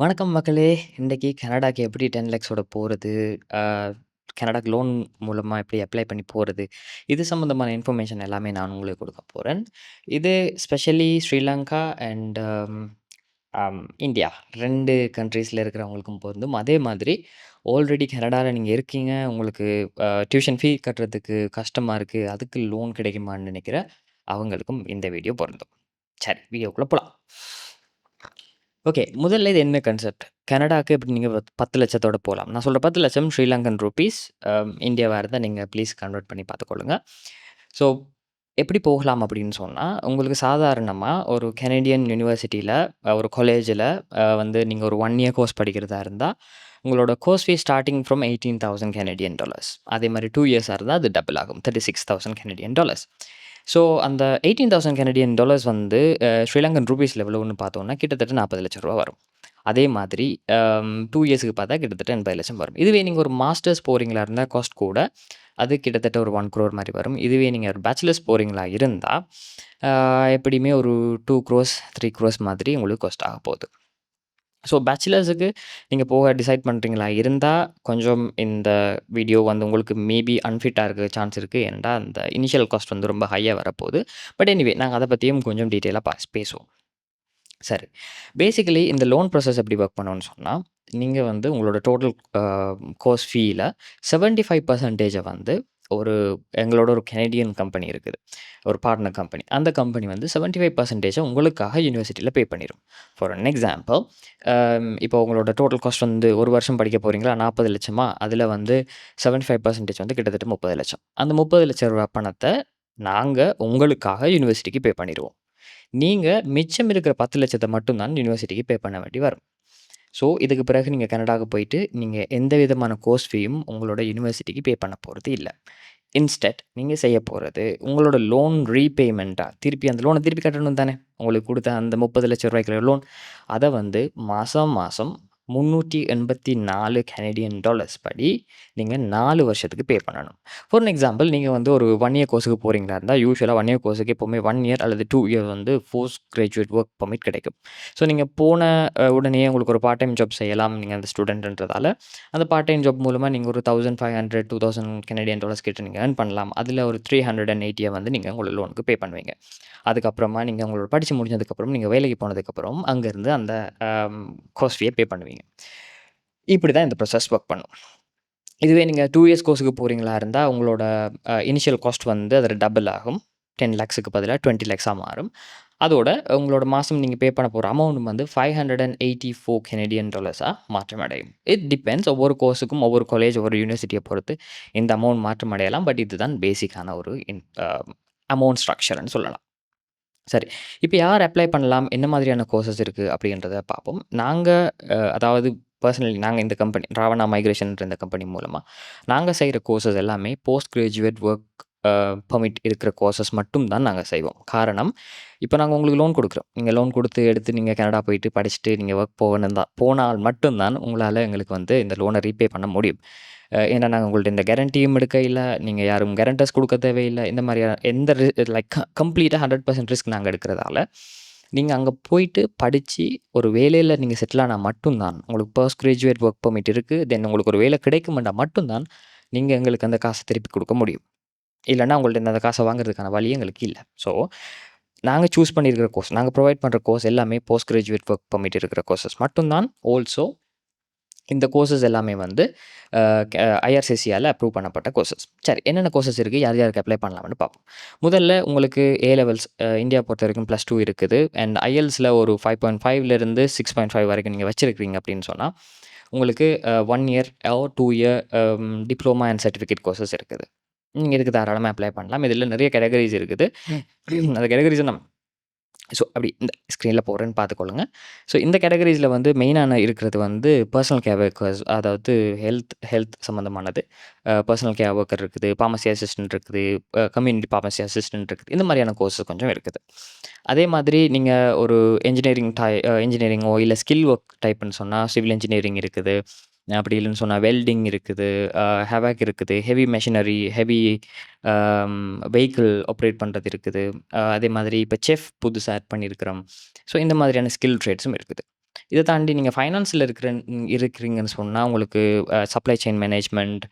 வணக்கம் மக்களே! இன்னைக்கு கனடாக்கு எப்படி 10 லேக்ஸோட போறது? அ கனடாக்கு லோன் மூலமா எப்படி அப்ளை பண்ணி போறது? இது சம்மந்தமான இன்ஃபர்மேஷன் எல்லாமே நான் உங்களுக்கு கொடுக்க போறேன். இது specially Sri Lanka and um India 2 கண்ட்ரீஸ்ல இருக்கிறவங்களுக்கும் பொருந்தும். அதே மாதிரி ஆல்ரெடி கனடால நீங்க இருக்கீங்க, உங்களுக்கு அ டியூஷன் ஃபீ கட்டுறதுக்கு கஷ்டமா இருக்கு, அதுக்கு லோன் கிடைக்குமான்னு நினைக்கிற அவங்களுக்கும் இந்த வீடியோ பொருந்தும். சரி வீடியோக்குள்ள போலாம். ஓகே. முதல்ல இது என்ன கன்செப்ட் கனடாவுக்கு இப்படி நீங்கள் பத்து லட்சத்தோட போகலாம் நான் சொல்கிறேன் பத்து லட்சம் ஸ்ரீலங்கன் ரூபீஸ் um, இந்தியாவாக இருந்தால் நீங்கள் ப்ளீஸ் கன்வெர்ட் பண்ணி பார்த்துக்கொள்ளுங்க. ஸோ எப்படி போகலாம் அப்படின்னு சொன்னால் உங்களுக்கு சாதாரணமாக ஒரு கெனடியன் யூனிவர்சிட்டியில் ஒரு காலேஜில் வந்து நீங்கள் ஒரு ஒன் இயர் கோர்ஸ் படிக்கிறதா இருந்தால் உங்களோட course fee starting from 18,000 Canadian dollars. அதே மாதிரி டூ இயர்ஸாக இருந்தால் அது டபுள் ஆகும். Thirty six thousand Canadian dollars. So அந்த எயிட்டீன் தௌசண்ட் கெனடியன் டாலர்ஸ் வந்து ஸ்ரீலங்கன் ஸ்ரீலங்கன் லெவலில் ஒன்று பார்த்தோம்னா, கிட்டத்தட்ட நாற்பது லட்சம் ரூபா வரும். அதே மாதிரி அம் 2 இயர்ஸ்க்கு பார்த்தா கிட்டத்தட்ட எண்பது லட்சம் வரும். இதுவே நீங்கள் ஒரு மாஸ்டர்ஸ் போகிறீங்களா இருந்தால் காஸ்ட் கூட, அது கிட்டத்தட்ட ஒரு ஒன் க்ரோர் மாதிரி வரும். இதுவே நீங்கள் ஒரு பேச்சுலர்ஸ் போகிறீங்களா இருந்தால் எப்படியுமே ஒரு டூ க்ரோஸ் த்ரீ க்ரோஸ் மாதிரி உங்களுக்கு காஸ்ட் ஆக போகுது. ஸோ பேச்சுலர்ஸுக்கு நீங்கள் போக டிசைட் பண்ணுறீங்களா இருந்தால் கொஞ்சம் இந்த வீடியோ வந்து உங்களுக்கு மேபி அன்ஃபிட்டாக இருக்க சான்ஸ் இருக்குது ஏன்டா அந்த இனிஷியல் காஸ்ட் வந்து ரொம்ப ஹையாக வரப்போகுது. பட் எனிவே நாங்கள் அதை பற்றியும் கொஞ்சம் டீட்டெயிலாக பாஸ் பேசுவோம். சரி. பேசிக்கலி இந்த லோன் ப்ராசஸ் எப்படி ஒர்க் பண்ணோன்னு சொன்னால் நீங்கள் வந்து உங்களோட டோட்டல் கோர்ஸ் ஃபீயில் செவன்ட்டி ஃபைவ் பர்சன்டேஜை வந்து ஒரு எங்களோட ஒரு கெனடியன் கம்பெனி இருக்குது. ஒரு பார்ட்னர் கம்பெனி. அந்த கம்பெனி வந்து 75% உங்களுக்காக யூனிவர்சிட்டியில் பே பண்ணிடும் ஃபார் அன் எக்ஸாம்பிள் இப்போ உங்களோட டோட்டல் காஸ்ட் வந்து ஒரு வருஷம் படிக்க போறீங்களா? 40,00,000 அதுல வந்து 75% வந்து கிட்டத்தட்ட முப்பது லட்சம் அந்த முப்பது லட்சம் ரூபா பணத்தை நாங்கள் உங்களுக்காக யூனிவர்சிட்டிக்கு பே பண்ணிடுவோம் நீங்கள் மிச்சம் இருக்கிற 10,00,000 மட்டும் தான் யூனிவர்சிட்டிக்கு பே பண்ண வேண்டி வரும். ஸோ இதுக்கு பிறகு நீங்கள் கனடாவுக்கு போயிட்டு, நீங்கள் எந்த விதமான கோர்ஸ் ஃபீயும் உங்களோட யுனிவர்சிட்டிக்கு பே பண்ண போகிறது இல்லை இன்ஸ்டெட் நீங்கள் செய்ய போகிறது உங்களோட லோன் ரீபேமெண்ட்டாக திருப்பி அந்த லோனை திருப்பி கட்டணும் தானே! உங்களுக்கு கொடுத்த அந்த முப்பது லட்ச ரூபாய்க்குள்ள லோன், அதை வந்து மாதம் மாதம் முந்நூற்றி எண்பத்தி நாலு கனேடியன் டாலர்ஸ் படி நீங்கள் நாலு வருஷத்துக்கு பே பண்ணணும். ஃபார் அன் எக்ஸாம்பிள் நீங்கள் வந்து ஒரு ஒன் இயர் கோர்ஸுக்கு போகிறீங்களா இருந்தால் யூஸ்வலாக ஒன் இயர் கோர்ஸுக்கு எப்போவுமே ஒன் இயர் அல்லது டூ இயர் வந்து போஸ்ட் கிராஜுவேட் ஒர்க் பர்மிட் கிடைக்கும். ஸோ நீங்கள் போன உடனே உங்களுக்கு ஒரு பார்ட் டைம் ஜாப் செய்யலாம். நீங்கள் அந்த ஸ்டூடெண்ட்ன்றதால அந்த பார்ட் டைம் ஜாப் மூலமாக நீங்கள் ஒரு 1,500 2,000 கனேடியன் டாலர்ஸ் கிட்ட நீங்கள் ஏர்ன் பண்ணலாம். அதில் ஒரு 380 வந்து நீங்கள் உங்களோட லோனுக்கு பே பண்ணுவீங்க. அதுக்கப்புறமா நீங்கள் உங்களோட படித்து முடிஞ்சதுக்கப்புறம், நீங்கள் வேலைக்கு போனதுக்கப்புறம், அங்கேருந்து அந்த அம் பே பண்ணுவீங்க. இப்படி தான் இந்த ப்ரொசஸ் ஒர்க் பண்ணும். இதுவே நீங்கள் டூ இயர்ஸ் கோர்ஸுக்கு போகிறீங்களா இருந்தால் உங்களோட இனிஷியல் காஸ்ட் வந்து அதில் டபுள் ஆகும். டென் லேக்ஸுக்கு பதிலாக டுவெண்ட்டி லேக்ஸாக மாறும். அதோட உங்களோட மாதம் நீங்கள் பே பண்ண போகிற அமௌண்ட் வந்து five hundred and eighty 584 Canadian மாற்றம் மாற்றமடையும். இட் டிபெண்ட்ஸ் ஒவ்வொரு கோர்ஸுக்கும் ஒவ்வொரு காலேஜ், ஒவ்வொரு யூனிவர்சிட்டியை பொறுத்து இந்த அமௌண்ட் மாற்றம் அடையலாம். பட் இதுதான் பேசிக்கான ஒரு இன் அமௌண்ட் ஸ்ட்ரக்சர்னு சொல்லலாம். சரி. இப்போ யார் அப்ளை பண்ணலாம்? என்ன மாதிரியான கோர்ஸஸ் இருக்குது அப்படின்றத பார்ப்போம். நாங்கள் அதாவது பர்சனலி நாங்கள் இந்த கம்பெனி ராவணா மைக்ரேஷன்ன்ற இந்த கம்பெனி மூலமாக நாங்கள் செய்கிற கோர்ஸஸ் எல்லாமே போஸ்ட் கிராஜுவேட் ஒர்க் பர்மிட் இருக்கிற கோர்ஸஸ் மட்டும் தான் நாங்கள் செய்வோம். காரணம், இப்போ நாங்கள் உங்களுக்கு லோன் கொடுக்குறோம் நீங்கள் லோன் கொடுத்து எடுத்து நீங்கள் கனடா போயிட்டு படிச்சுட்டு நீங்கள் ஒர்க் போகணும் தான் போனால் மட்டும்தான் உங்களால் எங்களுக்கு வந்து இந்த லோனை ரீபே பண்ண முடியும். ஏன்னா நாங்கள் உங்கள்ட்ட இந்த கேரண்டியும் எடுக்க இல்லை நீங்கள் யாரும் கேரண்டர்ஸ் கொடுக்க தேவையில்லை இந்த மாதிரியான எந்த ரி லைக் கம்ப்ளீட்டாக ஹண்ட்ரட் பர்சன்ட் ரிஸ்க் நாங்கள் எடுக்கிறதால, நீங்கள் அங்கே போயிட்டு படித்து ஒரு வேலையில் நீங்கள் செட்டில் ஆனால் மட்டும்தான் உங்களுக்கு போஸ்ட் கிராஜுவேட் ஒர்க் பர்மிட் இருக்குது தென் உங்களுக்கு ஒரு வேலை கிடைக்குமெண்டா மட்டும் தான், எங்களுக்கு அந்த காசை திருப்பி கொடுக்க முடியும். இல்லைனா உங்கள்ட்ட அந்த காசை வாங்குறதுக்கான வழி எங்களுக்கு இல்லை ஸோ நாங்கள் சூஸ் பண்ணியிருக்கிற கோர்ஸ், நாங்கள் ப்ரொவைட் பண்ணுற கோர்ஸ் எல்லாமே போஸ்ட் கிராஜுவேட் ஒர்க் பர்மிட் இருக்கிற கோர்சஸ் மட்டும் தான். ஆல்சோ இந்த கோர்ஸஸ் எல்லாமே வந்து ஐஆர்சிசியால அப்ரூவ் பண்ணப்பட்ட கோர்ஸஸ். சரி என்னென்ன கோர்ஸஸ் இருக்கு? யார் யாருக்கு அப்ளை பண்ணலாம்னு பார்ப்போம். முதல்ல உங்களுக்கு ஏ லெவல்ஸ் இந்தியா பொறுத்தவரைக்கும் +2 இருக்குது. அண்ட் ஐஎல்ஸ்ல ஒரு 5.5ல இருந்து 6.5 வரைக்கும் நீங்க வச்சிருக்கிறீங்க அப்படின்னு சொன்னா, உங்களுக்கு 1 year or 2 year diploma and certificate courses இருக்குது. நீங்க இதுக்கு தாராளமா அப்ளை பண்ணலாம். இதுல நிறைய கேட்டகரிஸ் இருக்குது. அந்த கேட்டகரிஸ நம் ஸோ அப்படி இந்த ஸ்க்ரீனில் போடுறேன்னு பார்த்துக்கொள்ளுங்க. ஸோ இந்த கேட்டகரிஸில் வந்து மெயினான இருக்கிறது வந்து பர்சனல் கேர் ஒர்க்கர்ஸ் அதாவது ஹெல்த் ஹெல்த் சம்மந்தமானது. பர்சனல் கேர் ஒர்க்கர் இருக்குது, பார்மசி அசிஸ்டன்ட் இருக்குது, கம்யூனிட்டி பார்மசி அசிஸ்டன்ட் இருக்குது. இந்த மாதிரியான கோர்ஸஸ் கொஞ்சம் இருக்குது. அதே மாதிரி நீங்கள் ஒரு என்ஜினியரிங் டை இன்ஜினியரிங்கோ என்ஜினியரிங்கோ ஸ்கில் ஒர்க் டைப்னு சொன்னால் சிவில் இன்ஜினியரிங் இருக்குது. அப்படி இல்லைன்னு சொன்னால் வெல்டிங் இருக்குது, ஹெவாக் இருக்குது, heavy machinery, heavy vehicle operate பண்ணுறது இருக்குது. அதே மாதிரி இப்போ செஃப் புதுசாக ஆட் பண்ணியிருக்கிறோம். ஸோ இந்த மாதிரியான ஸ்கில் ட்ரேட்ஸும் இருக்குது. இதை தாண்டி நீங்கள் ஃபைனான்ஸில் இருக்கிற இருக்கிறீங்கன்னு சொன்னால் உங்களுக்கு சப்ளை செயின் மேனேஜ்மெண்ட்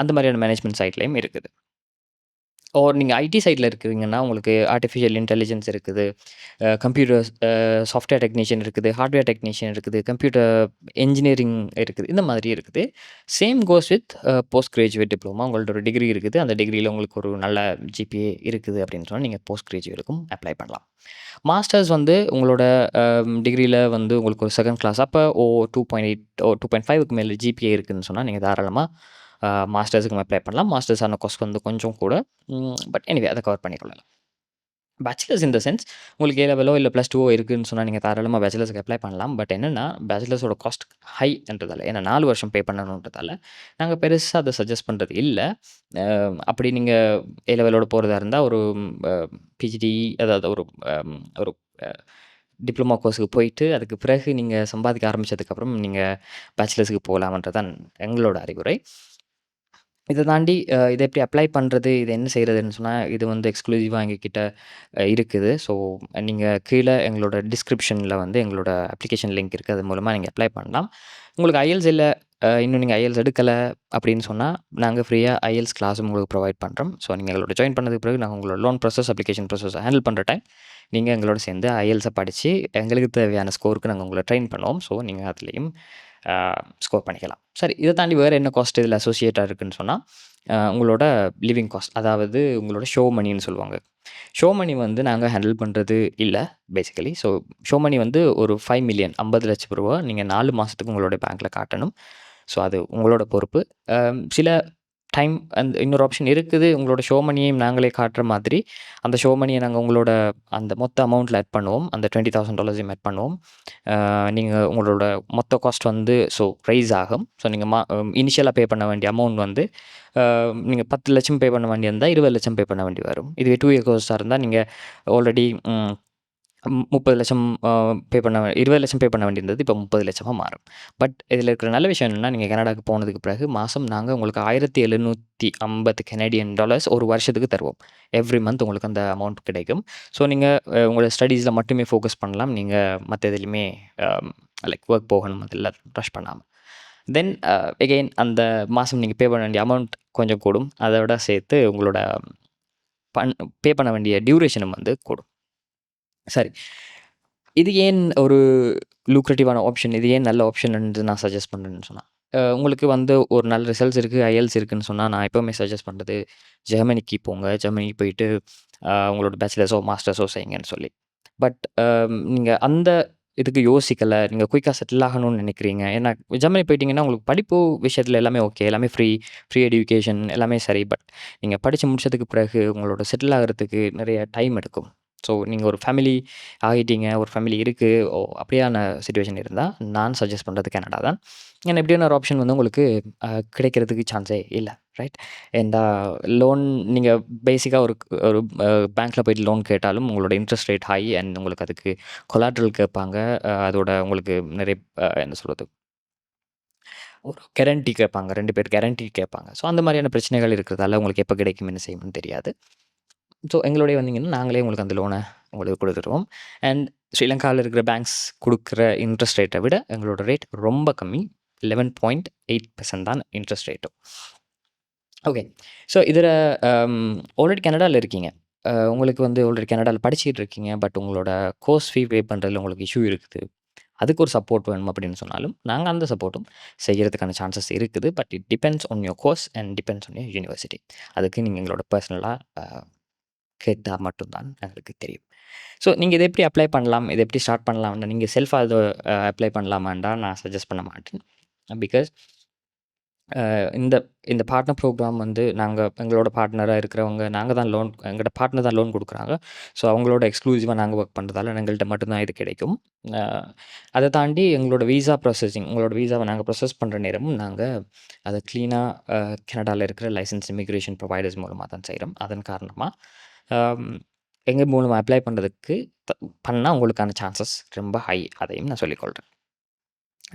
அந்த மாதிரியான மேனேஜ்மெண்ட் சைட்லேயும் இருக்குது. ஓர் நீங்கள் ஐடி சைடில் இருக்கிறீங்கன்னா, உங்களுக்கு ஆர்டிஃபிஷியல் இன்டெலிஜென்ஸ் இருக்குது. கம்ப்யூட்டர் கம்ப்யூட்டர்ஸ் சாஃப்ட்வேர் டெக்னீஷியன் இருக்குது, ஹார்ட்வேர் டெக்னீஷியன் இருக்குது, கம்ப்யூட்டர் என்ஜினியரிங் இருக்குது. இந்த மாதிரி இருக்குது. Same goes with post graduate diploma உங்களோட ஒரு டிகிரி இருக்குது. அந்த டிகிரியில் உங்களுக்கு ஒரு நல்ல ஜிபிஏ இருக்குது அப்படின்னு சொன்னால் நீங்கள் போஸ்ட் கிராஜுவேட்டுக்கும் அப்ளை பண்ணலாம். மாஸ்டர்ஸ் வந்து உங்களோட டிகிரியில் வந்து உங்களுக்கு ஒரு செகண்ட் கிளாஸ் அப்போ ஓ 2.8 ஓ டூ பாயிண்ட் ஃபைவ்க்கு மேலே ஜிபிஏ இருக்குதுன்னு சொன்னால் நீங்கள் தாராளமாக மாஸ்டர்ஸுக்கும் அப்ளை பண்ணலாம். மாஸ்டர்ஸான கோர்ஸ் வந்து கொஞ்சம் கூட. பட் எனிவே அதை கவர் பண்ணிக்கொள்ளலாம். பேச்சுலர்ஸ் இன் த சென்ஸ் உங்களுக்கு ஏ லெவலோ இல்லை ப்ளஸ் டூவோ இருக்குன்னு சொன்னால் நீங்கள் தாராளமாக பேச்சுலர்ஸ்க்கு அப்ளை பண்ணலாம். பட் என்னென்னா பேச்சுலர்ஸோட காஸ்ட் ஹைன்றதால ஏன்னா நாலு வருஷம் பே பண்ணணுன்றதால, நாங்கள் பெருசாக அதை சஜஸ்ட் பண்ணுறது இல்லை அப்படி நீங்கள் ஏ லெவலோட போகிறதா இருந்தால் ஒரு அ பிஜிடி அதாவது ஒரு ஒரு டிப்ளமா கோர்ஸுக்கு கோர்ஸ்க்கு போயிட்டு, அதுக்கு பிறகு நீங்கள் சம்பாதிக்க ஆரம்பிச்சதுக்கப்புறம், நீங்கள் பேச்சுலர்ஸுக்கு போலாம்ன்றது தான் எங்களோட அறிவுரை. இதை தாண்டி இதை எப்படி அப்ளை பண்ணுறது இது என்ன செய்கிறதுன்னு சொன்னால் இது வந்து எக்ஸ்க்ளூசிவாக எங்ககிட்ட இருக்குது. ஸோ நீங்கள் கீழே எங்களோட டிஸ்கிரிப்ஷனில் வந்து எங்களோட அப்ளிகேஷன் லிங்க் இருக்குது அது மூலமாக நீங்கள் அப்ளை பண்ணலாம். உங்களுக்கு ஐஎல்ஸ் இல்லை இன்னும் நீங்கள் ஐஎல்ஸ் எடுக்கலை அப்படின்னு சொன்னால் நாங்கள் ஃப்ரீயாக ஐஎல்ஸ் கிளாஸும் உங்களுக்கு ப்ரொவைட் பண்ணுறோம் ஸோ நீங்கள் எங்களோட ஜாயின் பண்ணதுக்கு பிறகு நாங்கள் உங்களோட loan process, application process handle பண்ணுற டைம், நீங்கள் எங்களோட சேர்ந்து ஐஎல்ஸை படித்து எங்களுக்கு தேவையான ஸ்கோருக்கு நாங்கள் உங்களை ட்ரெயின் பண்ணுவோம். ஸோ நீங்கள் அதுலேயும் ஸ்கோர் பண்ணிக்கலாம். சரி இதை தாண்டி வேறு என்ன காஸ்ட் இதில் அசோசியேட்டாக இருக்குன்னு சொன்னால் உங்களோட லிவிங் காஸ்ட் அதாவது உங்களோட ஷோ மணின்னு சொல்லுவாங்க. ஷோ மணி வந்து நாங்கள் ஹேண்டில் பண்ணுறது இல்லை பேசிக்கலி. ஸோ ஷோ மணி வந்து ஒரு ஃபைவ் மில்லியன் ஐம்பது லட்சம் ரூபா நீங்கள் நாலு மாதத்துக்கு உங்களோட பேங்க்கில் காட்டணும். ஸோ அது உங்களோட பொறுப்பு. சில டைம் அந்த இன்னொரு ஆப்ஷன் இருக்குது. உங்களோட ஷோ மனியையும் நாங்களே காட்டுற மாதிரி, அந்த ஷோ மணியை நாங்கள் உங்களோட அந்த மொத்த அமௌண்ட்டில் ஆட் பண்ணுவோம். அந்த $20,000யும் ஆட் பண்ணுவோம். நீங்கள் உங்களோட மொத்த காஸ்ட் வந்து ஸோ ரைஸ் ஆகும். ஸோ நீங்கள் மா இனிஷியலாக பே பண்ண வேண்டிய அமௌண்ட் வந்து நீங்கள் பத்து லட்சம் பே பண்ண வேண்டியிருந்தால் இருபது லட்சம் பே பண்ண வேண்டி வரும். இதுவே டூ இயர் கோர்ஸாக இருந்தால் நீங்கள் ஆல்ரெடி முப்பது லட்சம் பே பண்ண இருபது லட்சம் பே பண்ண வேண்டியிருந்தது. இப்ப 30,00,000 மாறும். பட் இதில் இருக்கிற நல்ல விஷயம் என்னென்னா நீங்கள் கனடாக்கு போனதுக்கு பிறகு மாதம் நாங்கள் உங்களுக்கு $1,750 கனேடியன் டாலர்ஸ் ஒரு வருஷத்துக்கு தருவோம். எவ்ரி மந்த் உங்களுக்கு அந்த அமௌண்ட் கிடைக்கும். ஸோ நீங்கள் உங்களோட ஸ்டடீஸில் மட்டுமே ஃபோக்கஸ் பண்ணலாம். நீங்கள் மற்ற எதுலேயுமே லைக் ஒர்க் போகணும் அதெல்லாம் ரஷ் பண்ணாமல் தென் எகெயின் அந்த மாதம் நீங்கள் பே பண்ண வேண்டிய அமௌண்ட் கொஞ்சம் கூடும். அதோட சேர்த்து உங்களோட பண் பே பண்ண வேண்டிய டியூரேஷனும் வந்து கூடும். சரி. இது ஏன் ஒரு லூக்ரேட்டிவான ஆப்ஷன்? இது ஏன் நல்ல ஆப்ஷன் நான் சஜெஸ்ட் பண்ணுறேன்னு சொன்னால் உங்களுக்கு வந்து ஒரு நல்ல ரிசல்ட்ஸ் இருக்குது ஐஎல்ஸ் இருக்குன்னு சொன்னால் நான் எப்போவுமே சஜெஸ்ட் பண்ணுறது ஜெர்மனிக்கு போங்க. ஜெர்மனிக்கு போயிட்டு உங்களோட பேச்சுலர்ஸோ, மாஸ்டர்ஸோ செய்யுங்கன்னு சொல்லி. பட் நீங்கள் அந்த இதுக்கு யோசிக்கலை நீங்கள் குயிக்காக செட்டில் ஆகணும்னு நினைக்கிறீங்க. ஏன்னா ஜெர்மனி போயிட்டீங்கன்னா, உங்களுக்கு படிப்பு விஷயத்தில் எல்லாமே ஓகே. எல்லாமே ஃப்ரீ ஃப்ரீ எடியூகேஷன் எல்லாமே சரி. பட் நீங்கள் படித்து முடிச்சதுக்கு பிறகு உங்களோட செட்டில் ஆகுறதுக்கு நிறைய டைம் எடுக்கும். ஸோ நீங்க ஒரு ஃபேமிலி ஆகிட்டீங்க, ஒரு ஃபேமிலி இருக்கு. ஓ அப்படியான சுச்சுவேஷன் இருந்தா, நான் சஜெஸ்ட் பண்றது கனடா தான். ஏன்னா இப்படியான ஒரு ஆப்ஷன் வந்து உங்களுக்கு அ கிடைக்கிறதுக்கு சான்ஸே இல்ல. ரைட்? ஏன்டா லோன் நீங்க பேசிக்கா ஒரு ஒரு அ பேங்க்ல போயிட்டு லோன் கேட்டாலும், உங்களோட இன்ட்ரெஸ்ட் ரேட் ஹை அண்ட் உங்களுக்கு அதுக்கு கொலாட்ரல் கேட்பாங்க. அ அதோட உங்களுக்கு நிறைய அ என்ன சொல்றது? ஒரு கேரண்டி கேட்பாங்க. 2 பேர் கேரண்டி கேட்பாங்க. ஸோ அந்த மாரியான பிரச்சனைகள் இருக்கிறதால, உங்களுக்கு எப்போ கிடைக்கும், என்ன செய்யணும்னு தெரியாது. ஸோ எங்களுடைய வந்தீங்கன்னா, நாங்களே உங்களுக்கு அந்த லோனை உங்களுக்கு கொடுத்துருவோம் அண்ட் ஸ்ரீலங்காவில் இருக்கிற பேங்க்ஸ் கொடுக்குற இன்ட்ரெஸ்ட் ரேட்டை விட எங்களோட ரேட் ரொம்ப கம்மி. 11.8% தான் இன்ட்ரெஸ்ட் ரேட்டும். ஓகே. ஸோ இதில் ஆல்ரெடி கனடாவில் இருக்கீங்க. Uh, உங்களுக்கு வந்து ஆல்ரெடி கனடாவில் படிச்சுட்டு இருக்கீங்க. பட் உங்களோட கோர்ஸ் ஃபீ பே பண்ணுறதுல உங்களுக்கு இஷ்யூ இருக்குது. அதுக்கு ஒரு சப்போர்ட் வேணும் அப்படின்னு சொன்னாலும், நாங்கள் அந்த சப்போர்ட்டும் செய்கிறதுக்கான சான்சஸ் இருக்குது. But it depends on your course and depends on your university. அதுக்கு நீங்கள் எங்களோட பர்சனலாக கேட்டால் மட்டும்தான் எங்களுக்கு தெரியும். ஸோ நீங்கள் இதை எப்படி அப்ளை பண்ணலாம்? இதை எப்படி ஸ்டார்ட் பண்ணலாம்னு நீங்கள் செல்ஃபாக இத அப்ளை பண்ணலாமான்டா நான் சஜஸ்ட் பண்ண மாட்டேன். பிகாஸ் இந்த இந்த பார்ட்னர் ப்ரோக்ராம் வந்து நாங்கள் எங்களோட பார்ட்னராக இருக்கிறவங்க, நாங்கள் தான் லோன் எங்கள்கிட்ட பார்ட்னர் தான் லோன் கொடுக்குறாங்க ஸோ அவங்களோட எக்ஸ்க்ளூசிவாக நாங்கள் ஒர்க் பண்ணுறதால எங்கள்கிட்ட மட்டும்தான் இது கிடைக்கும். அதை தாண்டி எங்களோட வீசா ப்ராசஸிங் உங்களோட வீசாவை நாங்கள் ப்ரொசஸ் பண்ணுற நேரமும், நாங்கள் அதை க்ளீனாக கனடாவில் இருக்கிற லைசென்ஸ் இமிக்ரேஷன் ப்ரொவைடர்ஸ் மூலமாக தான் செய்கிறோம் அதன் காரணமாக எங்கள் மூலமாக அப்ளை பண்ணுறதுக்கு த உங்களுக்கான சான்சஸ் ரொம்ப ஹை. அதையும் நான் சொல்லிக்கொள்கிறேன்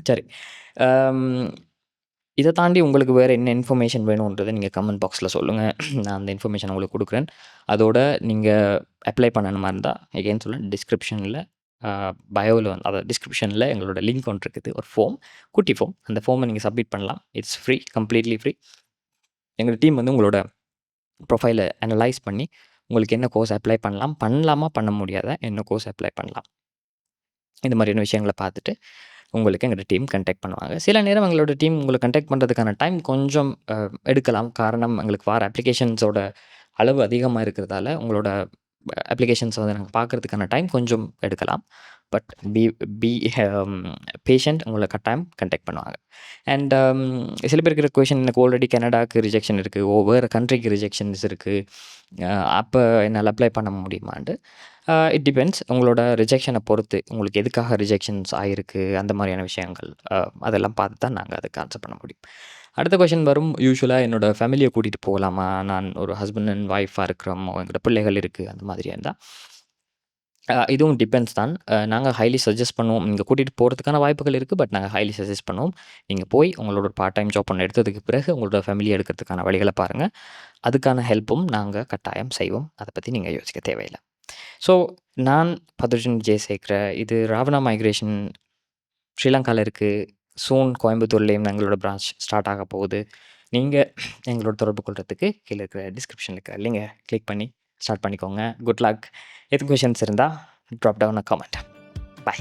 சரி. இதை தாண்டி உங்களுக்கு வேறு என்ன இன்ஃபர்மேஷன் வேணுன்றதை நீங்கள் கமெண்ட் பாக்ஸில் சொல்லுங்கள் நான் அந்த இன்ஃபர்மேஷன் உங்களுக்கு கொடுக்குறேன். அதோட நீங்கள் அப்ளை பண்ணணுமா இருந்தால் அகைன் சொல்ல டிஸ்கிரிப்ஷனில் பயோவில் வந்து அதாவது டிஸ்கிரிப்ஷனில் எங்களோட லிங்க் ஒன்று இருக்குது. ஒரு ஃபார்ம் குட்டி ஃபார்ம் அந்த ஃபார்மை நீங்கள் சப்மிட் பண்ணலாம். இட்ஸ் ஃப்ரீ கம்ப்ளீட்லி ஃப்ரீ எங்கள் டீம் வந்து உங்களோட ப்ரொஃபைலை அனலைஸ் பண்ணி உங்களுக்கு என்ன கோர்ஸ் அப்ளை பண்ணலாம்? பண்ணலாமா? பண்ண முடியாத? என்ன கோர்ஸ் அப்ளை பண்ணலாம்? இந்த மாதிரியான விஷயங்களை பார்த்துட்டு உங்களுக்கு எங்களோட டீம் கண்டெக்ட் பண்ணுவாங்க. சில நேரம் எங்களோட டீம் உங்களை கண்டெக்ட் பண்ணுறதுக்கான டைம் கொஞ்சம் எடுக்கலாம். காரணம் எங்களுக்கு வர அப்ளிகேஷன்ஸோட அளவு அதிகமாக இருக்கிறதால உங்களோட அப்ளிகேஷன்ஸ் வந்து நாங்கள் பார்க்குறதுக்கான டைம் கொஞ்சம் எடுக்கலாம். பட் பி பி பேஷண்ட் உங்களை கட்டாயம் கண்டெக்ட் பண்ணுவாங்க. அண்ட் um, சில பேருக்கு இருக்கிற கொஷின் எனக்கு ஆல்ரெடி கனடாவுக்கு ரிஜெக்ஷன் இருக்குது ஓ வேறு கண்ட்ரிக்கு ரிஜெக்ஷன்ஸ் இருக்குது அப்போ என்னால் அப்ளை பண்ண முடியுமான்ட்டு. இட் டிபெண்ட்ஸ் உங்களோட ரிஜெக்ஷனை பொறுத்து உங்களுக்கு எதுக்காக ரிஜெக்ஷன்ஸ் ஆகிருக்கு அந்த மாதிரியான விஷயங்கள் அதெல்லாம் பார்த்து தான் நாங்கள் அதுக்கு ஆன்சர் பண்ண முடியும். அடுத்த கொஷின் வரும். யூஸ்வலாக என்னோட ஃபேமிலியை கூட்டிகிட்டு போகலாமா? நான் ஒரு ஹஸ்பண்ட் அண்ட் ஒய்ஃபாக இருக்கிறோம். எங்களோட பிள்ளைகள் இருக்குது அந்த மாதிரியாக இருந்தால் இதுவும் டிபெண்ட்ஸ் தான். நாங்கள் ஹைலி சஜஸ்ட் பண்ணுவோம். நீங்கள் கூட்டிகிட்டு போகிறதுக்கான வாய்ப்புகள் இருக்குது பட் நாங்கள் ஹைலி சஜஸ்ட் பண்ணுவோம். நீங்கள் போய் உங்களோட பார்ட் டைம் ஜாப் ஒன்று எடுத்ததுக்கு பிறகு உங்களோட ஃபேமிலி எடுக்கிறதுக்கான வழிகளை பாருங்கள் அதுக்கான ஹெல்ப்பும் நாங்கள் கட்டாயம் செய்வோம். அதை பற்றி நீங்கள் யோசிக்க தேவையில்லை. ஸோ நான் பதுர்ஜன் ஜெயசேகர இது ராவணா மைக்ரேஷன் ஸ்ரீலங்காவில் இருக்குது சூன் கோயம்புத்தூர்லேயும் எங்களோட பிரான்ச் ஸ்டார்ட் ஆக போகுது. நீங்கள் எங்களோட தொடர்பு கொள்கிறதுக்கு கீழே இருக்கிற டிஸ்கிரிப்ஷனில் இருக்கிற லிங்கை கிளிக் பண்ணி ஸ்டார்ட் பண்ணிக்கோங்க. குட் லக் எது கொஷின்ஸ் இருந்தால் drop down a comment bye